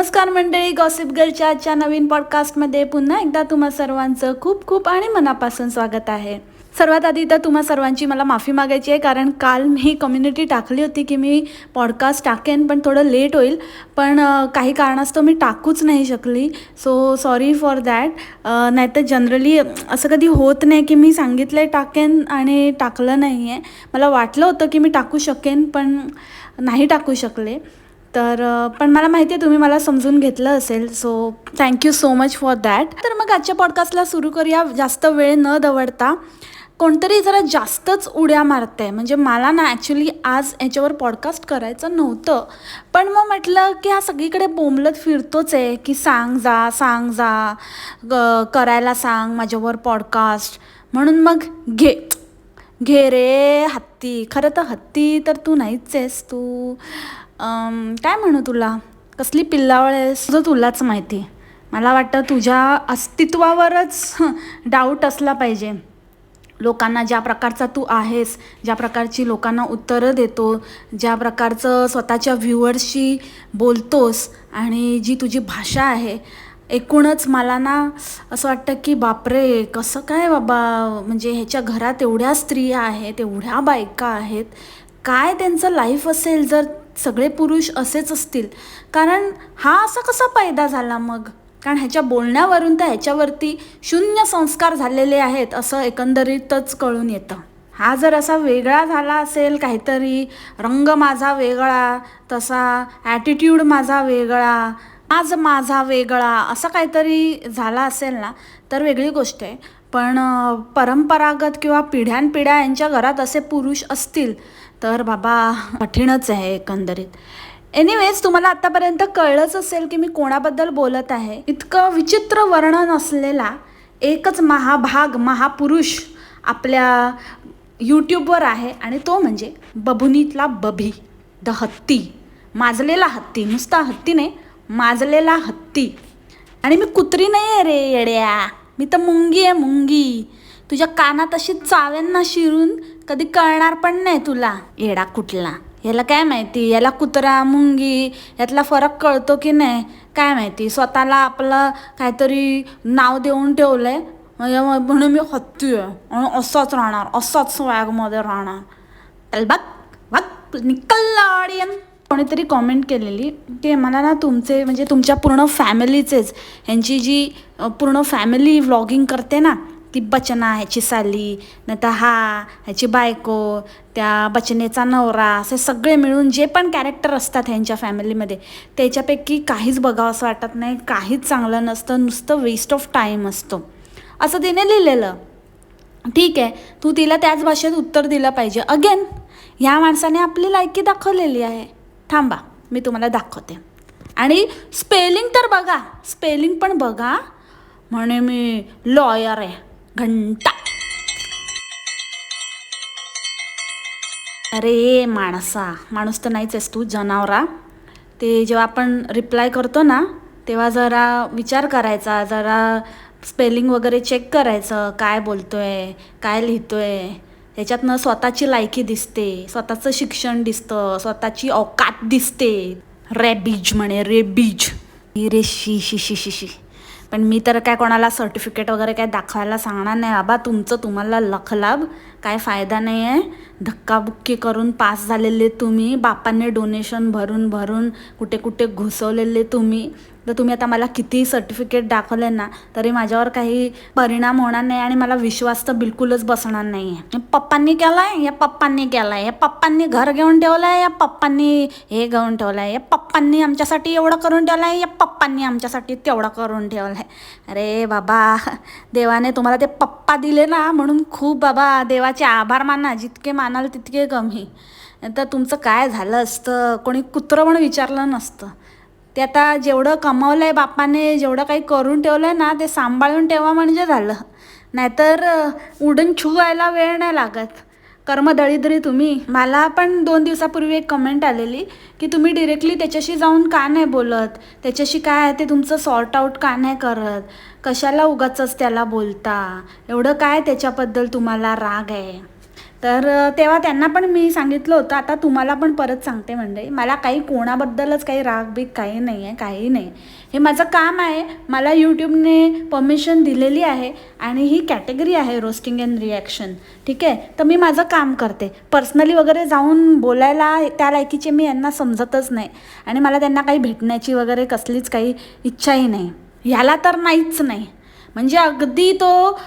नमस्कार मंडळी गॉसिप गर्लच्या आजच्या नवीन पॉडकास्टमध्ये पुन्हा एकदा तुम्हा सर्वांचं खूप खूप आणि मनापासून स्वागत आहे. सर्वात आधी तर तुम्हा सर्वांची मला माफी मागायची आहे कारण काल मी कम्युनिटी टाकली होती की मी पॉडकास्ट टाकेन पण थोडं लेट होईल. पण काही कारणास्तव मी टाकूच नाही शकली. सो सॉरी फॉर दॅट नाहीतर जनरली असं कधी होत नाही की मी सांगितलं आहे टाकेन आणि टाकलं नाही आहे मला वाटलं होतं की मी टाकू शकेन पण नाही टाकू शकले. तर पण मला माहिती आहे तुम्ही मला समजून घेतलं असेल so thank you so much for that तर मग आजच्या पॉडकास्टला सुरू करूया. जास्त वेळ न दवडता कोणतरी जरा जास्तच उड्या मारते म्हणजे मला ना ॲक्च्युली आज याच्यावर पॉडकास्ट करायचं नव्हतं. पण मग म्हटलं की हा सगळीकडे बोंबलत फिरतोच आहे की सांग जा सांग जा ग- करायला सांग माझ्यावर पॉडकास्ट म्हणून मग घे घे रे हत्ती. खरं तर हत्ती तर तू नाहीच आहेस तू. काय म्हणू तुला? कसली पिल्लावळ आहेस? तुझं तुलाच माहिती मला वाटतं तुझ्या अस्तित्वावरच डाऊट असला पाहिजे. लोकांना ज्या प्रकारचा तू आहेस ज्या प्रकारची लोकांना उत्तरं देतो ज्या प्रकारचं स्वतःच्या व्ह्युअर्सशी बोलतोस आणि जी तुझी भाषा आहे एकूणच मला ना असं वाटतं की बापरे कसं काय बाबा म्हणजे ह्याच्या घरात एवढ्या स्त्रिया आहेत एवढ्या बायका आहेत. काय त्यांचं लाईफ असेल जर सगळे पुरुष असेच असतील. कारण हा असा कसा पैदा झाला मग? कारण ह्याच्या बोलण्यावरून तर ह्याच्यावरती शून्य संस्कार झालेले आहेत असं एकंदरीतच कळून येतं. हा जर असा वेगळा झाला असेल काहीतरी रंग माझा वेगळा तसा ॲटिट्यूड माझा वेगळा आज माझा वेगळा असं काहीतरी झाला असेल ना तर वेगळी गोष्ट आहे. पण परंपरागत किंवा पिढ्यानपिढ्या यांच्या घरात असे पुरुष असतील तर बाबा कठीणच आहे एकंदरीत. एनिवेज तुम्हाला आतापर्यंत कळलंच असेल की मी कोणाबद्दल बोलत आहे. इतकं विचित्र वर्णन असलेला एकच महाभाग महापुरुष आपल्या यूट्यूबवर आहे आणि तो म्हणजे बबुनीतला बभी द हत्ती. माजलेला हत्ती नुसता हत्ती नाही माजलेला हत्ती. आणि मी कुत्री नाही आहे रे येड्या. मी तर मुंगी आहे मुंगी. तुझ्या कानात अशी चावेन ना शिरून कधी कळणार पण नाही तुला. येडा कुठला? याला काय माहिती? याला कुत्रा मुंगी यातला फरक कळतो की नाही? काय माहिती? स्वतःला आपलं काहीतरी नाव देऊन ठेवलंय. आहे म्हणून मी हत्ती आहे आणि असाच राहणार. असाच स्वॅगमध्ये राहणार. चल बघ. बघ. निकल ऑडियन कोणीतरी कॉमेंट केलेली की मला ना तुमचे म्हणजे तुमच्या पूर्ण फॅमिलीचेच ह्यांची जी पूर्ण फॅमिली व्लॉगिंग करते ना ती बचना ह्याची साली नंतर हा ह्याची बायको त्या बचनेचा नवरा असे सगळे मिळून जे पण कॅरेक्टर असतात ह्यांच्या फॅमिलीमध्ये त्याच्यापैकी काहीच बघावं असं वाटत नाही काहीच चांगलं नसतं नुसतं वेस्ट ऑफ टाईम असतो. असं तिने लिहिलेलं. ठीक आहे तू तिला त्याच भाषेत उत्तर दिलं पाहिजे. अगेन ह्या माणसाने आपली लायकी दाखवलेली आहे. थांबा मी तुम्हाला दाखवते. आणि स्पेलिंग तर बघा स्पेलिंग पण बघा. म्हणे मी लॉयर आहे. घंटा. अरे माणसा माणूस तर नाहीच आहेस तू जनावरा. ते जेव्हा आपण रिप्लाय करतो ना तेव्हा जरा विचार करायचा जरा स्पेलिंग वगैरे चेक करायचं काय बोलतोय काय लिहितोय. त्याच्यातनं स्वतःची लायकी दिसते स्वतःचं शिक्षण दिसतं स्वतःची औकात दिसते. रेबीज म्हणे रेबीज रे शी शी शी शी शी. पण मी तर काय कोणाला सर्टिफिकेट वगैरे काय दाखवायला सांगणार नाही. बाबा तुमचं तुम्हाला लखलाभ काय फायदा नाही आहे धक्काबुक्की करून पास झालेले तुम्ही. बापांनी डोनेशन भरून भरून कुठे कुठे घुसवलेले तुम्ही. तर तुम्ही आता मला किती सर्टिफिकेट दाखवले ना तरी माझ्यावर काही परिणाम होणार नाही आणि मला विश्वास तर बिलकुलच बसणार नाही आहे पप्पांनी केलाय या पप्पांनी केलाय या पप्पांनी घर घेऊन ठेवलंय या पप्पांनी हे घेऊन ठेवलंय या पप्पांनी आमच्यासाठी एवढं करून ठेवलंय या पप्पांनी आमच्यासाठी तेवढं करून ठेवलंय. अरे बाबा देवाने तुम्हाला ते पप्पा दिले ना म्हणून खूप बाबा देवाचे आभार माना जितके मानाल तितके कमी तर तुमचं काय झालं असतं? कोणी कुत्रं पण विचारलं नसतं. ते आता जेवढं कमावलं आहे बापाने जेवढं काही करून ठेवलं आहे ना ते सांभाळून ठेवा म्हणजे झालं. नाहीतर उडून छू व्हायला वेळ नाही लागत. कर्मदळीद्री तुम्ही. मला पण दोन दिवसापूर्वी एक कमेंट आलेली की तुम्ही डिरेक्टली त्याच्याशी जाऊन का नाही बोलत? त्याच्याशी काय आहे? ते तुमचं सॉर्ट आऊट का नाही करत? कशाला उगाचच त्याला बोलता? एवढं काय त्याच्याबद्दल तुम्हाला राग आहे? तर तेव्हा त्यांना पण मी सांगितलं होतं आता तुम्हाला पण परत सांगते म्हणजे मला काही कोणाबद्दलच काही राग बीग काही नाही आहे काही नाही हे माझं काम आहे. मला यूट्यूबने परमिशन दिलेली आहे आणि ही कॅटेगरी आहे रोस्टिंग अँड रिॲक्शन ठीक आहे? तर मी माझं काम करते. पर्सनली वगैरे जाऊन बोलायला त्या लायकीचे मी यांना समजतच नाही आणि मला त्यांना काही भेटण्याची वगैरे कसलीच काही इच्छाही नाही. ह्याला तर नाहीच नाही. म्हणजे अगदी तो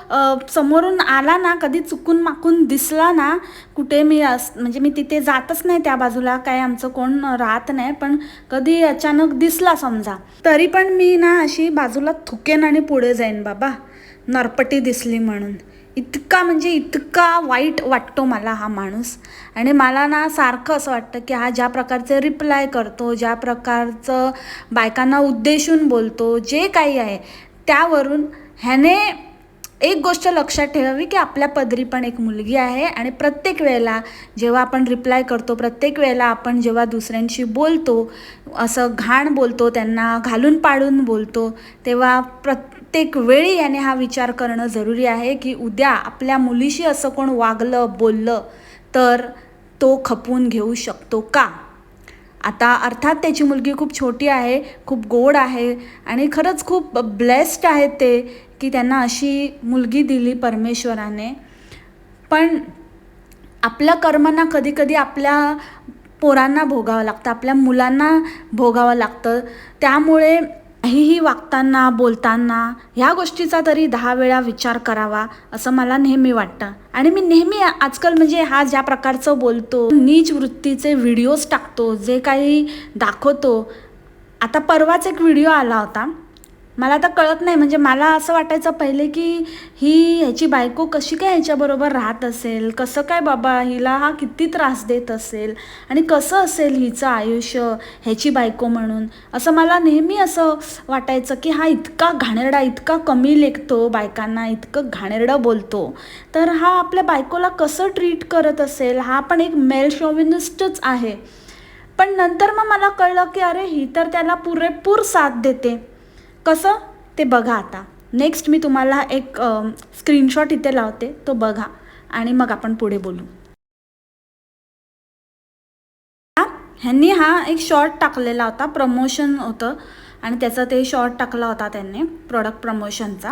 समोरून आला ना कधी चुकून माकून दिसला ना कुठे मी अस म्हणजे मी तिथे जातच नाही त्या बाजूला काय आमचं कोण राहत नाही पण कधी अचानक दिसला समजा. तरी पण मी ना अशी बाजूला थुकेन आणि पुढे जाईन बाबा नरपटी दिसली म्हणून. इतका म्हणजे इतका वाईट वाटतो मला हा माणूस. आणि मला ना सारखं असं वाटतं की हा ज्या प्रकारचे रिप्लाय करतो ज्या प्रकारचं बायकांना उद्देशून बोलतो जे काही आहे त्यावरून ह्याने एक गोष्ट लक्षात ठेवावी की आपल्या पदरी पण एक मुलगी आहे आणि प्रत्येक वेळेला जेव्हा आपण रिप्लाय करतो प्रत्येक वेळेला आपण जेव्हा दुसऱ्यांशी बोलतो असं घाण बोलतो त्यांना घालून पाडून बोलतो तेव्हा प्रत्येक वेळी याने हा विचार करणं जरुरी आहे की उद्या आपल्या मुलीशी असं कोण वागलं बोललं तर तो खपवून घेऊ शकतो का? आता अर्थात त्याची मुलगी खूप छोटी आहे खूप गोड आहे आणि खरंच खूप ब्लेस्ड आहे ते. की त्यांना अशी मुलगी दिली परमेश्वराने. पण आपलं कर्मांना कधीकधी आपल्या पोरांना भोगावं लागतं आपल्या मुलांना भोगावं लागतं. त्यामुळे काहीही वागताना बोलताना ह्या गोष्टीचा तरी दहा वेळा विचार करावा असं मला नेहमी वाटतं. आणि मी नेहमी आजकाल म्हणजे हा ज्या प्रकारचं बोलतो नीच वृत्तीचे व्हिडिओज टाकतो जे काही दाखवतो. आता परवाच एक व्हिडिओ आला होता. मला आता कळत नाही. म्हणजे मला असं वाटायचं पहिले की ही ह्याची बायको कशी काय ह्याच्याबरोबर राहत असेल? कसं काय बाबा हिला हा किती त्रास देत असेल? आणि कसं असेल हिचं आयुष्य ह्याची बायको म्हणून? असं मला नेहमी असं वाटायचं की हा इतका घाणेरडा इतका कमी लेखतो बायकांना इतकं घाणेरडं बोलतो. तर हा आपल्या बायकोला कसं ट्रीट करत असेल? हा पण एक मेल शॉविनिस्टच आहे. पण नंतर मग मला कळलं की अरे ही तर त्याला पुरेपूर साथ देते. कसं? ते बघा आता. नेक्स्ट मी तुम्हाला एक स्क्रीनशॉट इथे लावते. तो बघा. आणि मग आपण पुढे बोलू. ह्यांनी हा एक शॉर्ट टाकलेला होता. प्रमोशन होतं. आणि त्याचा ते शॉर्ट टाकला होता त्यांनी. प्रॉडक्ट प्रमोशनचा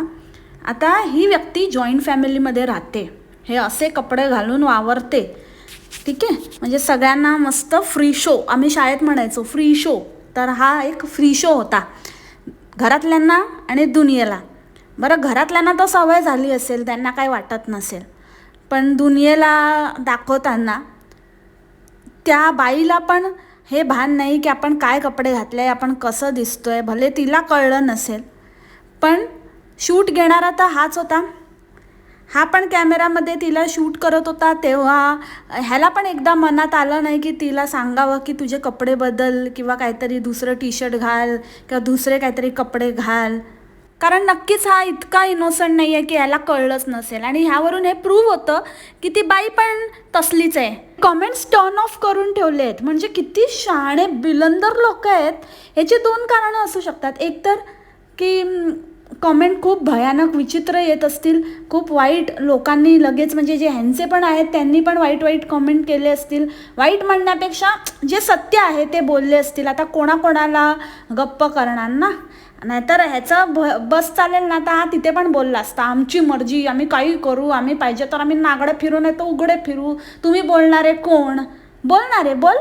आता ही व्यक्ती जॉईंट फॅमिलीमध्ये राहते. हे असे कपडे घालून वावरते. ठीक आहे? म्हणजे सगळ्यांना मस्त फ्री शो आम्ही शाळेत म्हणायचो फ्री शो तर हा एक फ्री शो होता. घरातल्यांना आणि दुनियेला. बरं घरातल्यांना तर सवय झाली असेल त्यांना काही वाटत नसेल. पण दुनियेला दाखवताना त्या बाईला पण हे भान नाही की आपण काय कपडे घातले आपण कसं दिसतोय भले तिला कळलं नसेल. पण शूट घेणारा तर हाच होता. हा पण कॅमेरामध्ये तिला शूट करत होता तेव्हा ह्याला पण एकदा मनात आलं नाही की तिला सांगावं की तुझे कपडे बदल किंवा काहीतरी दुसरं टी शर्ट घाल किंवा दुसरे काहीतरी कपडे घाल. कारण नक्कीच हा इतका इनोसंट नाही आहे की याला कळलंच नसेल. आणि ह्यावरून हे प्रूव्ह होतं की ती बाई पण तसलीच आहे. कमेंट्स टर्न ऑफ करून ठेवले आहेत म्हणजे किती शहाणे बिलंदर लोक आहेत. ह्याची दोन कारणं असू शकतात. एक तर की कॉमेंट खूप भयानक विचित्र येत असतील. खूप वाईट लोकांनी लगेच म्हणजे जे ह्यांचे पण आहेत त्यांनी पण वाईट वाईट कॉमेंट केले असतील. वाईट म्हणण्यापेक्षा जे सत्य आहे ते बोलले असतील. आता कोणाकोणाला गप्प करणार ना? नाहीतर ह्याचं भ बस चालेल ना तर हा तिथे पण बोलला असता. आमची मर्जी आम्ही काही करू आम्ही पाहिजे तर आम्ही नागडे फिरू नाही तर उघडे फिरू. तुम्ही बोलणारे कोण? बोलणारे बोल.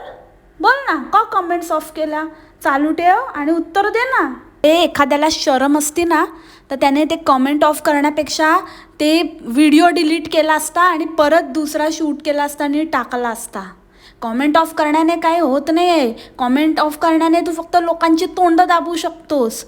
बोल ना का कमेंट्स ऑफ केल्या? चालू ठेव आणि उत्तर दे ना. ते एखाद्याला शरम असती ना तर त्याने ते कमेंट ऑफ करण्यापेक्षा ते व्हिडिओ डिलीट केला असता आणि परत दुसरा शूट केला असता आणि टाकला असता. कॉमेंट ऑफ करण्याने काय होत नाही आहे कॉमेंट ऑफ करण्याने तू फक्त लोकांची तोंड दाबू शकतोस.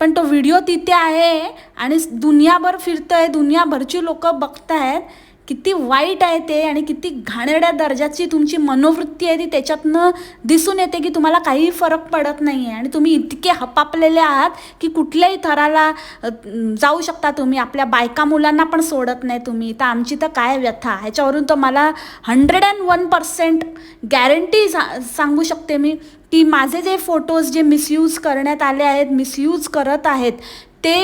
पण तो व्हिडिओ तिथे आहे आणि दुनियाभर फिरतंय दुनियाभरची लोकं बघतायत. किती वाईट आहे ते आणि किती घाणेरड्या दर्जाची तुमची मनोवृत्ती आहे ती त्याच्यातनं दिसून येते की तुम्हाला काही फरक पडत नाही आहे आणि तुम्ही इतके हपापलेले आहात की कुठल्याही थराला जाऊ शकता तुम्ही. आपल्या बायका मुलांना पण सोडत नाही तुम्ही. तर आमची तर काय व्यथा? ह्याच्यावरून तर मला hundred and one percent guarantee सा सांगू शकते मी की माझे जे फोटोज जे मिसयूज करण्यात आले आहेत मिसयूज करत आहेत ते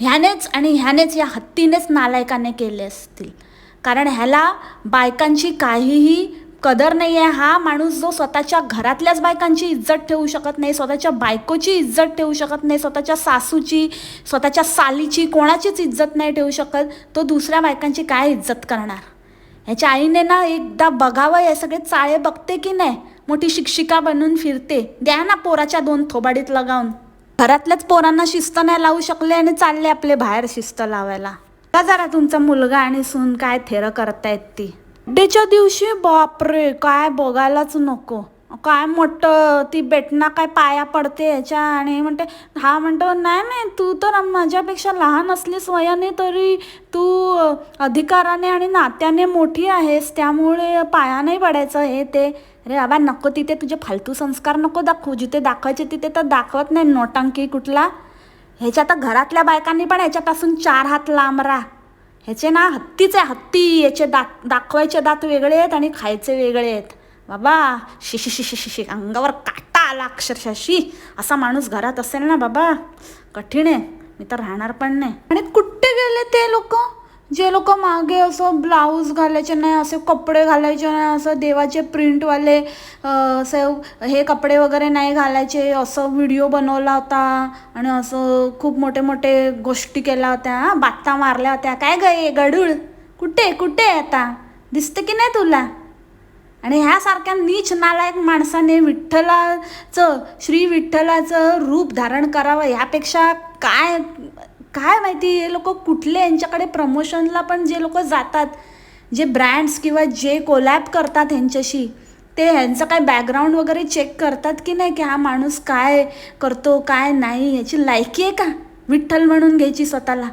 ह्यानेच आणि ह्यानेच या हत्तीनेच नालायकाने केले असतील. कारण ह्याला बायकांची काहीही कदर नाही आहे. हा माणूस जो स्वतःच्या घरातल्याच बायकांची इज्जत ठेवू शकत नाही स्वतःच्या बायकोची इज्जत ठेवू शकत नाही स्वतःच्या सासूची स्वतःच्या सालीची कोणाचीच इज्जत नाही ठेवू शकत तो दुसऱ्या बायकांची काय इज्जत करणार? ह्याच्या आईने ना एकदा बघावं हे सगळे चाळे बघते की नाही? मोठी शिक्षिका बनून फिरते. द्या ना पोराच्या दोन थोबाडीत लगावून. घरातल्याच पोरांना शिस्त नाही लावू शकले आणि चालले आपले बाहेर शिस्त लावायला. का जरा तुमचा मुलगा आणि सून काय थेरं करतायत ती. डेच्या दिवशी बापरे काय बघायलाच नको. काय मोठं ती बेटना काय पाया पडते याच्या आणि म्हणते हा म्हणतो नाही नाही तू तर माझ्यापेक्षा लहान असलीस वयाने तरी तू अधिकाराने आणि नात्याने मोठी आहेस त्यामुळे पाया नाही पडायचं हे ते. अरे बाबा नको तिथे तुझे फालतू संस्कार नको दाखवू. जिथे दाखवायचे तिथे तर दाखवत नाही नोटांकी कुठला. ह्याच्या तर घरातल्या बायकांनी पण ह्याच्यापासून चार हात लांब राहा. ह्याचे ना हत्तीचे हत्ती. याचे दात दाखवायचे दात वेगळे आहेत आणि खायचे वेगळे आहेत. बाबा शिशी शिशी शिशी अंगावर काटा आला अक्षरशः. शी असा माणूस घरात असेल ना बाबा. कठीण आहे. मी तर राहणार पण नाही. आणि कुठे गेले ते लोक? जे लोक मागे असं ब्लाऊज घालायचे नाही असे कपडे घालायचे नाही असं देवाचे प्रिंटवाले अं, असं हे कपडे वगैरे नाही घालायचे असं व्हिडिओ बनवला होता आणि असं खूप मोठे मोठे गोष्टी केल्या होत्या हा, बात्ता मारल्या होत्या. काय गे गडूळ? कुठे कुठे आहे आता? दिसते की नाही तुला? आणि ह्यासारख्या नीच नालायक माणसाने विठ्ठलाचं श्री विठ्ठलाचं रूप धारण करावं ह्यापेक्षा काय काय माहिती हे लोक कुठले? यांच्याकडे प्रमोशनला पण जे लोक जातात जे ब्रँड्स किंवा जे कोलॅब करतात ह्यांच्याशी ते ह्यांचं काय बॅकग्राऊंड वगैरे चेक करतात की नाही की हा माणूस काय करतो काय नाही? ह्याची लायकी आहे का? विठ्ठल म्हणून घ्यायची स्वतःला.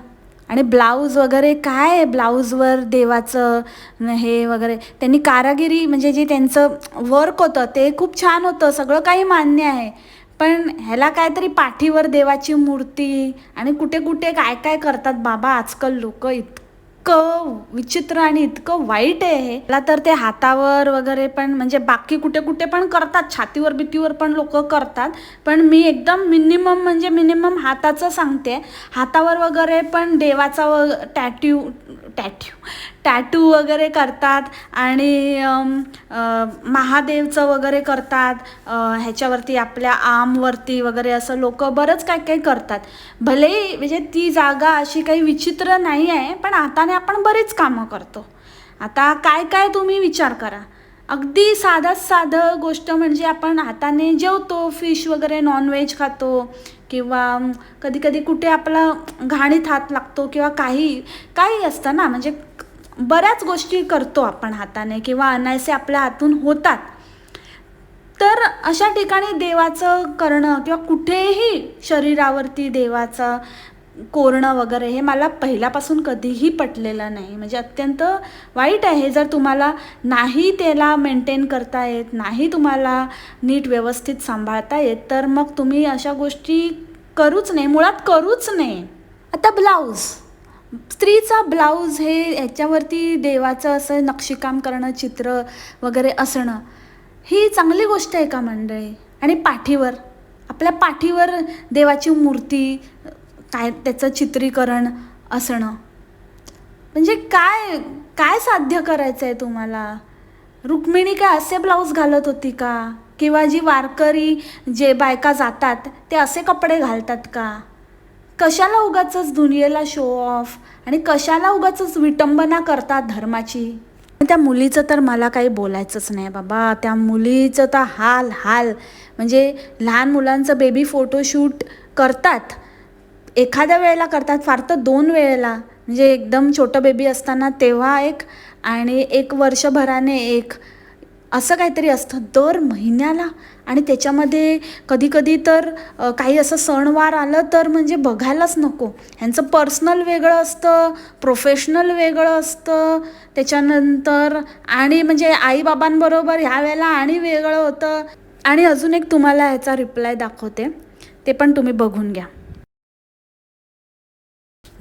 आणि ब्लाऊज वगैरे काय आहे? ब्लाऊजवर देवाचं हे वगैरे. त्यांनी कारागिरी म्हणजे जे त्यांचं वर्क होतं ते खूप छान होतं. सगळं काही मान्य आहे. पण ह्याला काहीतरी पाठीवर देवाची मूर्ती आणि कुठे कुठे काय काय करतात बाबा आजकाल लोक इतकं विचित्र आणि इतकं वाईट आहे हे. मला तर ते हातावर वगैरे पण म्हणजे बाकी कुठे कुठे पण करतात छातीवर बितीवर पण लोक करतात. पण मी एकदम मिनिमम म्हणजे मिनिमम हाताचं सांगते. हातावर वगैरे पण देवाचा व टॅट्यू टॅट्यू टॅटू वगैरे करतात आणि महादेवचं वगैरे करतात. ह्याच्यावरती आपल्या आमवरती वगैरे असं लोक बरंच काय काय करतात. भले म्हणजे ती जागा अशी काही विचित्र नाही आहे पण हाताने आपण बरीच कामं करतो. आता काय काय तुम्ही विचार करा. अगदी साधाच साधं गोष्ट म्हणजे आपण हाताने जेवतो फिश वगैरे नॉनव्हेज खातो किंवा कधी कधी कुठे आपला घाणीत हात लागतो किंवा काही काही असतं ना म्हणजे बऱ्याच गोष्टी करतो आपण हाताने किंवा अनायसे आपल्या हातून होतात. तर अशा ठिकाणी देवाचं करणं किंवा कुठेही शरीरावरती देवाचं कोरणं वगैरे हे मला पहिल्यापासून कधीही पटलेलं नाही. म्हणजे अत्यंत वाईट आहे. जर तुम्हाला नाही त्याला मेंटेन करता येत नाही तुम्हाला नीट व्यवस्थित सांभाळता येत तर मग तुम्ही अशा गोष्टी करूच नाही मुळात करूच नाही आता ब्लाऊज. स्त्रीचा ब्लाऊज हे ह्याच्यावरती देवाचं असं नक्षीकाम करणं चित्र वगैरे असणं ही चांगली गोष्ट आहे का मंडळी? आणि पाठीवर आपल्या पाठीवर देवाची मूर्ती काय त्याचं चित्रीकरण असणं? म्हणजे काय काय साध्य करायचं आहे तुम्हाला? रुक्मिणी काय असे ब्लाऊज घालत होती का? किंवा जी वारकरी जे बायका जातात ते असे कपडे घालतात का? कशाला उगाच दुनियेला शो ऑफ आणि कशाला उगाच विटंबना करतात धर्माची? त्या मुलीचं तर मला काही बोलायचंच नाही बाबा. त्या मुलीचं तर हाल हाल म्हणजे लहान मुलांचं बेबी फोटोशूट करतात एखाद्या वेळेला करतात फार तर दोन वेळेला. म्हणजे एकदम छोटं बेबी असताना तेव्हा एक आणि एक वर्षभराने एक. असं काहीतरी असतं. दर महिन्याला. आणि त्याच्यामध्ये कधी कधी तर काही असं सणवार आलं तर म्हणजे बघायलाच नको. ह्यांचं पर्सनल वेगळं असतं प्रोफेशनल वेगळं असतं. त्याच्यानंतर आणि म्हणजे आईबाबांबरोबर ह्या वेळेला आणि वेगळं होतं. आणि अजून एक तुम्हाला ह्याचा रिप्लाय दाखवते. ते पण तुम्ही बघून घ्या.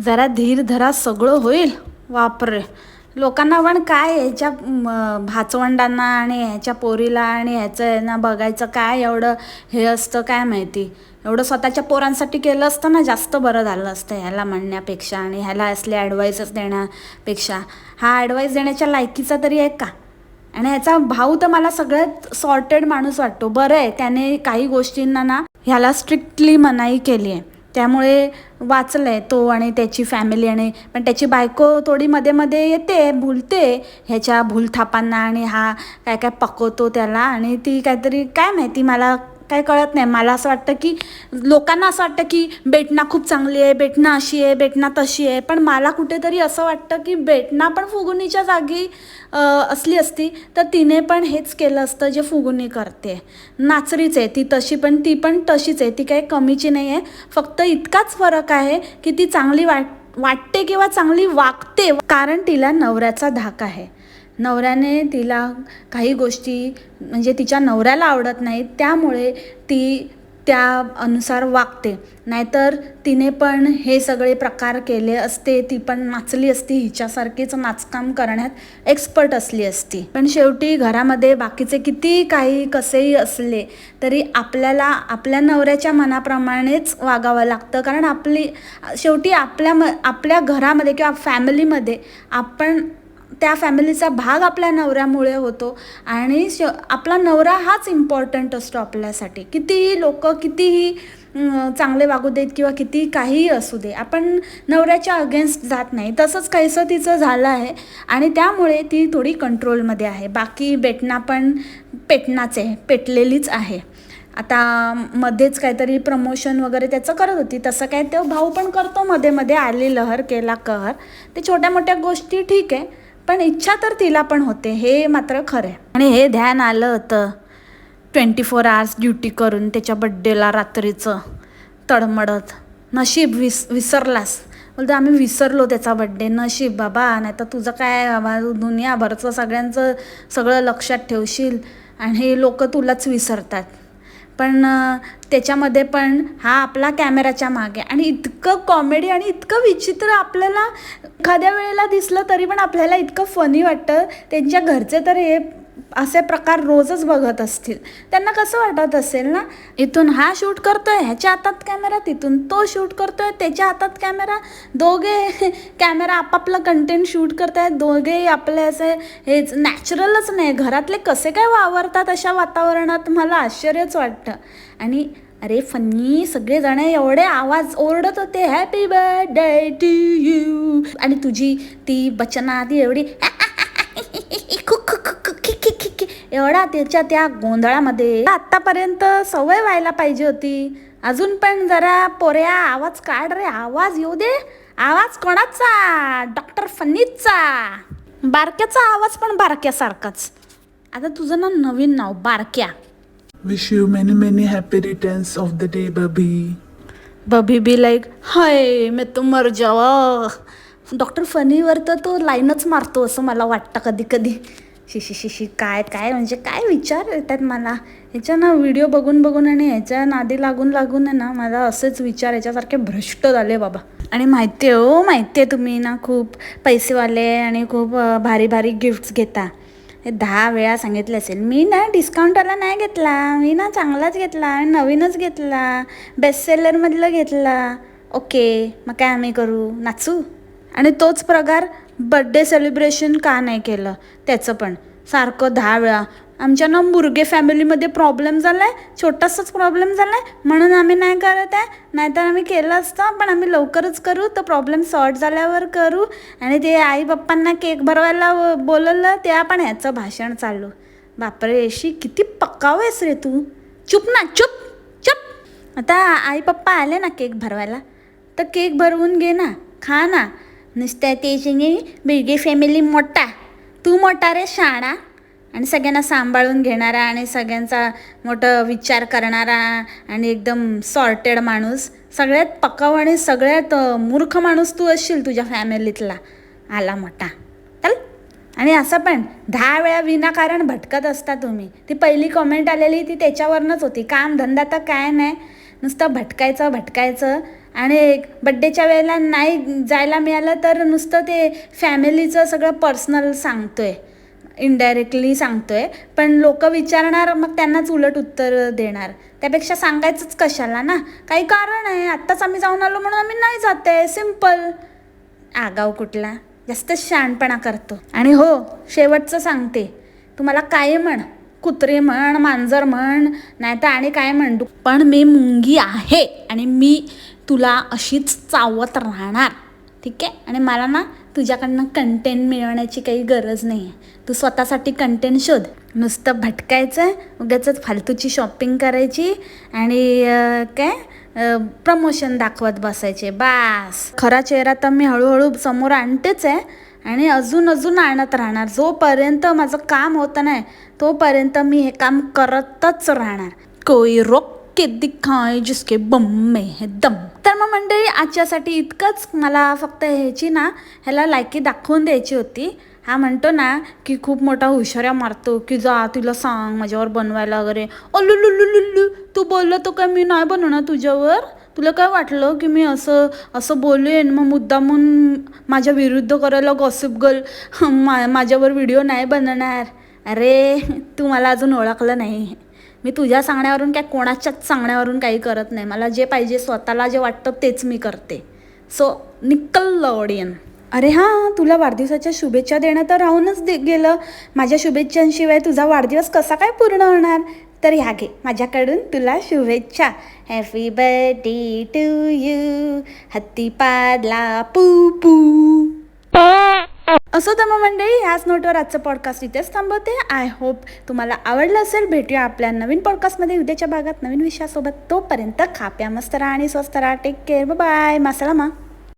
जरा धीर धरा सगळं होईल. वापरे. लोकांना पण काय ह्याच्या भाचवंडांना आणि ह्याच्या पोरीला आणि ह्याचं यांना बघायचं काय एवढं हे असतं काय माहिती? एवढं स्वतःच्या पोरांसाठी केलं असतं ना जास्त बरं झालं असतं ह्याला म्हणण्यापेक्षा आणि ह्याला असले ॲडवाईसच देण्यापेक्षा. हा ॲडवाईस देण्याच्या लायकीचा तरी आहे का? आणि ह्याचा भाऊ तर मला सगळ्यात सॉर्टेड माणूस वाटतो. बरं आहे त्याने काही गोष्टींना ना ह्याला स्ट्रिक्टली मनाई केली आहे. त्यामुळे वाचलं आहे तो आणि त्याची फॅमिली आणि पण त्याची बायको थोडी मध्ये मध्ये येते भुलते ह्याच्या भूलथापांना आणि हा काय काय पकवतो त्याला आणि ती काहीतरी काय माहिती मला काय कळत नाही. मला असं वाटतं की लोकांना असं वाटतं की बेटना खूप चांगली आहे बेटना अशी आहे बेटना तशी आहे. पण मला कुठेतरी असं वाटतं की बेटना पण फुगुनीच्या जागी असली असती तर तिने पण हेच केलं असतं जे फुगुनी करते. नाचरीच आहे. ती तशी पण ती पण तशीच आहे. ती काही कमीची नाही आहे. फक्त इतकाच फरक आहे की ती चांगली वाट वाटते किंवा चांगली वागते. कारण तिला नवऱ्याचा धाक आहे. नवऱ्याने तिला काही गोष्टी म्हणजे तिच्या नवऱ्याला आवडत नाहीत त्यामुळे ती त्या अनुसार वागते. नाहीतर तिने पण हे सगळे प्रकार केले असते ती पण नाचली असती हिच्यासारखीच नाचकाम करण्यात एक्सपर्ट असली असती. पण शेवटी घरामध्ये बाकीचे किती काही कसेही असले तरी आपल्याला आपल्या नवऱ्याच्या मनाप्रमाणेच वागावं लागतं. कारण आपली शेवटी आपल्या म आपल्या घरामध्ये किंवा फॅमिलीमध्ये आपण त्या फॅमिलीचा भाग आपल्या नवऱ्यामुळे होतो आणि श आपला नवरा हाच इम्पॉर्टंट असतो आपल्यासाठी. कितीही लोक कितीही चांगले वागू देत किंवा किती काहीही असू दे आपण नवऱ्याच्या अगेन्स्ट जात नाही. तसंच काहीसं तिचं झालं आहे आणि त्यामुळे ती थोडी कंट्रोलमध्ये आहे. बाकी बेटना पण पेटणाच आहे पेटलेलीच आहे. आता मध्येच काहीतरी प्रमोशन वगैरे त्याचं करत होती तसं काय तो भाऊ पण करतो. मध्ये मध्ये आली लहर केला कहर. ते छोट्या मोठ्या गोष्टी ठीक आहे पण इच्छा तर तिला पण होते हे मात्र खरं आहे आणि हे ध्यान आलं होतं ट्वेंटी फोर आवर्स ड्युटी करून त्याच्या बड्डेला रात्रीचं तडमडत नशीब विस विसरलास. बोलतो आम्ही विसरलो त्याचा बड्डे नशीब बाबा नाही तर तुझं काय बाबा दुनियाभरचं सगळ्यांचं सगळं लक्षात ठेवशील आणि हे लोक तुलाच विसरतात. पण त्याच्यामध्ये पण हा आपला कॅमेराच्या मागे. आणि इतकं कॉमेडी आणि इतकं विचित्र आपल्याला एखाद्या वेळेला दिसलं तरी पण आपल्याला इतकं फनी वाटतं. त्यांच्या घरचे तर हे असे प्रकार रोजच बघत असतील. त्यांना कसं वाटत असेल ना? इथून हा शूट करतोय ह्याच्या हातात कॅमेरा तिथून तो शूट करतोय त्याच्या हातात कॅमेरा. दोघे कॅमेरा आपापलं कंटेंट शूट करतायत दोघेही आपले असे हेच नॅचरलच नाही. घरातले कसे काय वावरतात अशा वातावरणात मला आश्चर्यच वाटतं. आणि अरे फनी सगळेजण एवढे आवाज ओरडत होते हॅपी बर्थडे टू यू आणि तुझी ती बचना आधी एवढी एवढा त्याच्या त्या गोंधळामध्ये. आतापर्यंत सवय व्हायला पाहिजे होती. अजून पण जरा पोऱ्या आवाज काढ रे आवाज येऊ दे. आवाज कोणाचा? डॉक्टर फनीचा. बारक्याचा आवाज पण बारक्यासारखाच. आता तुझं ना नवीन नाव बारक्या. Wish you many, many happy returns of the day, Bubby. बबी बी लाईक हाय मी तो मर जावा. डॉक्टर फनीवर तर तो लाईनच मारतो असं मला वाटतं कधी कधी शिशी शिशी काय काय म्हणजे काय विचार येतात मला? ह्याच्या ना व्हिडिओ बघून बघून आणि ह्याच्या नादी लागून लागून आहे ना मला असेच विचार याच्यासारखे भ्रष्ट झाले बाबा. आणि माहिती आहे हो माहिती आहे तुम्ही ना खूप पैसेवाले आणि खूप भारी भारी गिफ्ट्स घेता. हे दहा वेळा सांगितले असेल. मी ना डिस्काउंटवाला नाही घेतला. मी ना चांगलाच घेतला. नवीनच घेतला. बेस्ट सेलरमधलं घेतला. ओके मग काय आम्ही करू? नाचू? आणि तोच प्रकार बड्डे सेलिब्रेशन का नाही केलं? त्याचं पण. सारखं दहा वेळा. आमच्या ना मुर्गे फॅमिलीमध्ये प्रॉब्लेम झाला आहे छोटासाच प्रॉब्लेम झाला आहे म्हणून आम्ही नाही करत आहे. नाहीतर आम्ही केलं असतं पण आम्ही लवकरच करू. तर प्रॉब्लेम सॉर्ट झाल्यावर करू. आणि ते आई बाप्पांना केक भरवायला व- बोलवलं त्या पण ह्याचं भाषण चालू. बापरे अशी किती पक्काव आहेस रे तू. चुप ना चुप चुप. आता आई पप्पा आले ना केक भरवायला? तर केक भरवून घे ना. खा ना. नुसत्या ते बिळगी फॅमिली मोठा. तू मोठा रे शाळा आणि सगळ्यांना सांभाळून घेणारा आणि सगळ्यांचा मोठं विचार करणारा आणि एकदम सॉर्टेड माणूस. सगळ्यात पकाव आणि सगळ्यात मूर्ख माणूस तू असशील तुझ्या फॅमिलीतला आला मोठा. चल. आणि असं पण दहा वेळा विनाकारण भटकत असता तुम्ही. ती पहिली कमेंट आलेली ती त्याच्यावरनंच होती. काम धंदा तर काय नाही. नुसतं भटकायचं भटकायचं. आणि बड्डेच्या वेळेला नाही जायला मिळालं तर नुसतं ते फॅमिलीचं सगळं पर्सनल सांगतो आहे इनडायरेक्टली सांगतो आहे पण लोक विचारणार मग त्यांनाच उलट उत्तर देणार. त्यापेक्षा सांगायचंच कशाला ना? काही कारण आहे. आत्ताच आम्ही जाऊन आलो म्हणून आम्ही नाही जाते सिंपल आगाव कुठला? जास्त शहाणपणा करतो. आणि हो शेवटचं सांगते. तुम्हाला काय म्हण? कुत्रे म्हण मांजर म्हण नाही तर आणि काय म्हणतो पण मी मुंगी आहे आणि मी तुला अशीच चावत राहणार. ठीक आहे? आणि मला ना तुझ्याकडनं कंटेंट मिळवण्याची काही गरज नाही आहे तू स्वतःसाठी कंटेंट शोध. नुसतं भटकायचं उगाचच फालतूची शॉपिंग करायची आणि काय प्रमोशन दाखवत बसायचे. बास. खरा चेहरा तर मी हळूहळू समोर आणतेच आहे आणि अजून अजून आणत राहणार. जोपर्यंत माझं काम होतं नाही तोपर्यंत मी हे काम करतच राहणार. कोई रोक के दिखाय जिसके बम्मे में है दम. तर मग मंडळी आजच्यासाठी इतकंच. मला फक्त ह्याची ना ह्याला लायकी दाखवून द्यायची होती. हा म्हणतो ना की खूप मोठा हुशाऱ्या मारतो की जा तुला सांग माझ्यावर बनवायला वगैरे. लुल्लू तू बोललं तर काय मी नाही बनवणार तुझ्यावर? तुला काय वाटलं की मी असं असं बोलेन मग मुद्दामून माझ्या विरुद्ध करायला गॉसिप गर्ल मा माझ्यावर व्हिडिओ नाही बनवणार अरे तू मला अजून ओळखलं नाही. मी तुझ्या सांगण्यावरून काय कोणाच्याच सांगण्यावरून काही करत नाही. मला जे पाहिजे स्वतःला जे वाटतं तेच मी करते. सो निकल ऑडियन अरे हां तुला वाढदिवसाच्या शुभेच्छा देणं तर राहूनच दे गेलं. माझ्या शुभेच्छांशिवाय तुझा वाढदिवस कसा काय पूर्ण होणार? तर ह्या घे. माझ्याकडून तुला शुभेच्छा. हॅपी बर्थडे टू यू हत्ती पाडला पू. पू असो तर मग मंडळी ह्याच नोटवर आजचं पॉडकास्ट इथेच थांबवते. आय होप तुम्हाला आवडलं असेल. भेटूया आपल्या नवीन पॉडकास्टमध्ये उद्याच्या भागात नवीन विषयासोबत. तोपर्यंत खाप्या मस्त राहा आणि स्वस्त राहा. Take care bye मासलामा